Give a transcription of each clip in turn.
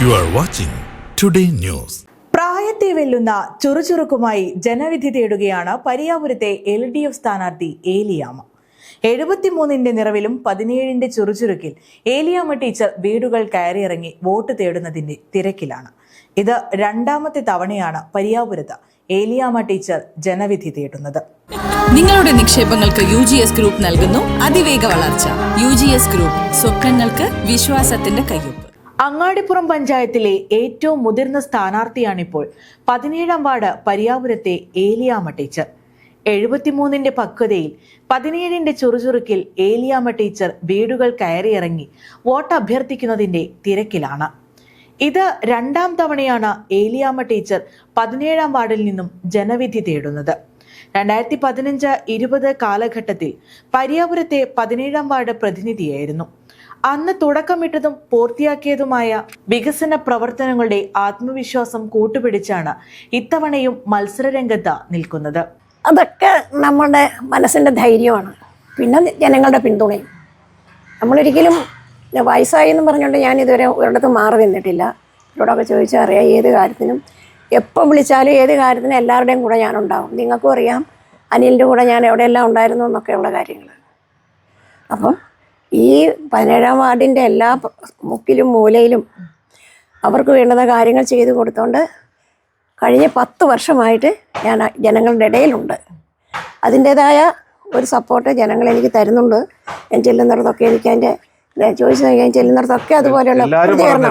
You are watching Today News. പ്രായത്തെ വെല്ലുന്ന ചുറുചുറുക്കുമായി ജനവിധി തേടുകയാണ് പരിയാപുരത്തെ എൽ ഡി എഫ് സ്ഥാനാർത്ഥി ഏലിയാമ എഴുപത്തിമൂന്നിന്റെ നിറവിലും പതിനേഴിന്റെ ചുറുചുറുക്കിൽ ഏലിയാമ ടീച്ചർ വീടുകൾ കയറിയിറങ്ങി വോട്ട് തേടുന്നതിന്റെ തിരക്കിലാണ്. ഇത് രണ്ടാമത്തെ തവണയാണ് പരിയാപുരത്ത് ഏലിയാമ ടീച്ചർ ജനവിധി തേടുന്നത്. നിങ്ങളുടെ നിക്ഷേപങ്ങൾക്ക് യു ജി എസ് ഗ്രൂപ്പ് നൽകുന്നു അതിവേഗ വളർച്ച. യു ജി എസ് ഗ്രൂപ്പ് സ്വപ്നങ്ങൾക്ക് വിശ്വാസത്തിന്റെ കയ്യൊപ്പ്. അങ്ങാടിപ്പുറം പഞ്ചായത്തിലെ ഏറ്റവും മുതിർന്ന സ്ഥാനാർത്ഥിയാണിപ്പോൾ. പതിനേഴാം വാർഡ് പരിയാപുരത്തെ ഏലിയാമ ടീച്ചർ. എഴുപത്തിമൂന്നിന്റെ പക്വതയിൽ പതിനേഴിന്റെ ചുറുചുറുക്കിൽ ഏലിയാമ ടീച്ചർ വീടുകൾ കയറിയിറങ്ങി വോട്ട് അഭ്യർത്ഥിക്കുന്നതിന്റെ തിരക്കിലാണ്. ഇത് രണ്ടാം തവണയാണ് ഏലിയാമ ടീച്ചർ പതിനേഴാം വാർഡിൽ നിന്നും ജനവിധി തേടുന്നത്. രണ്ടായിരത്തി പതിനഞ്ച് ഇരുപത് കാലഘട്ടത്തിൽ പരിയാപുരത്തെ പതിനേഴാം വാർഡ് പ്രതിനിധിയായിരുന്നു. അന്ന് തുടക്കമിട്ടതും പൂർത്തിയാക്കിയതുമായ വികസന പ്രവർത്തനങ്ങളുടെ ആത്മവിശ്വാസം കൂട്ടുപിടിച്ചാണ് ഇത്തവണയും മത്സരരംഗത്ത് നിൽക്കുന്നത്. അതൊക്കെ നമ്മുടെ മനസ്സിന്റെ ധൈര്യമാണ്. പിന്നെ ജനങ്ങളുടെ പിന്തുണയും. നമ്മളൊരിക്കലും വയസ്സായി എന്ന് പറഞ്ഞുകൊണ്ട് ഞാൻ ഇതുവരെ ഒരിടത്ത് മാറി നിന്നിട്ടില്ല. ഇവരോടൊക്കെ ചോദിച്ചാൽ അറിയാം ഏത് കാര്യത്തിനും എപ്പം വിളിച്ചാലും ഏത് കാര്യത്തിനും എല്ലാവരുടെയും കൂടെ ഞാനുണ്ടാവും. നിങ്ങൾക്കും അറിയാം അനിലിന്റെ കൂടെ ഞാൻ എവിടെയെല്ലാം ഉണ്ടായിരുന്നു എന്നൊക്കെയുള്ള കാര്യങ്ങൾ അപ്പം ഈ പതിനേഴാം വാർഡിന്റെ എല്ലാ മുക്കിലും മൂലയിലും അവർക്ക് വേണ്ടുന്ന കാര്യങ്ങൾ ചെയ്തു കൊടുത്തോണ്ട് കഴിഞ്ഞ പത്ത് വർഷമായിട്ട് ഞാൻ ജനങ്ങളുടെ ഇടയിലുണ്ട്. അതിന്റേതായ ഒരു സപ്പോർട്ട് ജനങ്ങൾ എനിക്ക് തരുന്നുണ്ട്. ഞാൻ ചെല്ലുന്നിടത്തൊക്കെ എനിക്ക് അതിന്റെ ചോദിച്ചു ഞാൻ ചെല്ലുന്നിടത്തൊക്കെ അതുപോലെയുള്ള.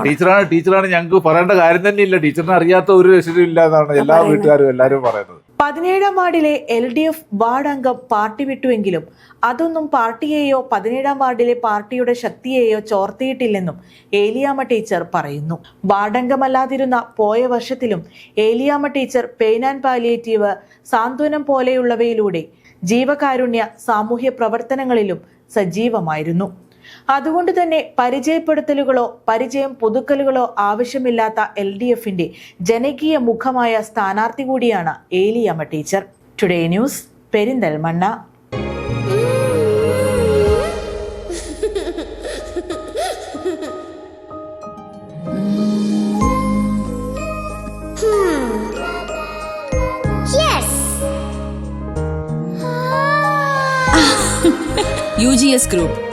ടീച്ചറാണ് ടീച്ചറാണ് ഞങ്ങൾക്ക് പറയേണ്ട കാര്യം തന്നെ ഇല്ല ടീച്ചറിനെ അറിയാത്ത ഒരു രക്ഷയും ഇല്ല എന്നാണ് എല്ലാ വീട്ടുകാരും എല്ലാവരും പറയുന്നത്. പതിനേഴാം വാർഡിലെ എൽ ഡി എഫ് വാർഡ് അംഗം പാർട്ടി വിട്ടുവെങ്കിലും അതൊന്നും പാർട്ടിയെയോ പതിനേഴാം വാർഡിലെ പാർട്ടിയുടെ ശക്തിയെയോ ചോർത്തിയിട്ടില്ലെന്നും ഏലിയാമ്മ ടീച്ചർ പറയുന്നു. വാർഡംഗമല്ലാതിരുന്ന പോയ വർഷത്തിലും Eliyamma teacher pain and palliative സാന്ത്വനം പോലെയുള്ളവയിലൂടെ ജീവകാരുണ്യ സാമൂഹ്യ പ്രവർത്തനങ്ങളിലും സജീവമായിരുന്നു. അതുകൊണ്ട് തന്നെ പരിചയപ്പെടുത്തലുകളോ പരിചയം പുതുക്കലുകളോ ആവശ്യമില്ലാത്ത എൽ ഡി എഫിന്റെ ജനകീയ മുഖമായ സ്ഥാനാർത്ഥി കൂടിയാണ് Eliyamma teacher. Today news Perinthalmanna. S group.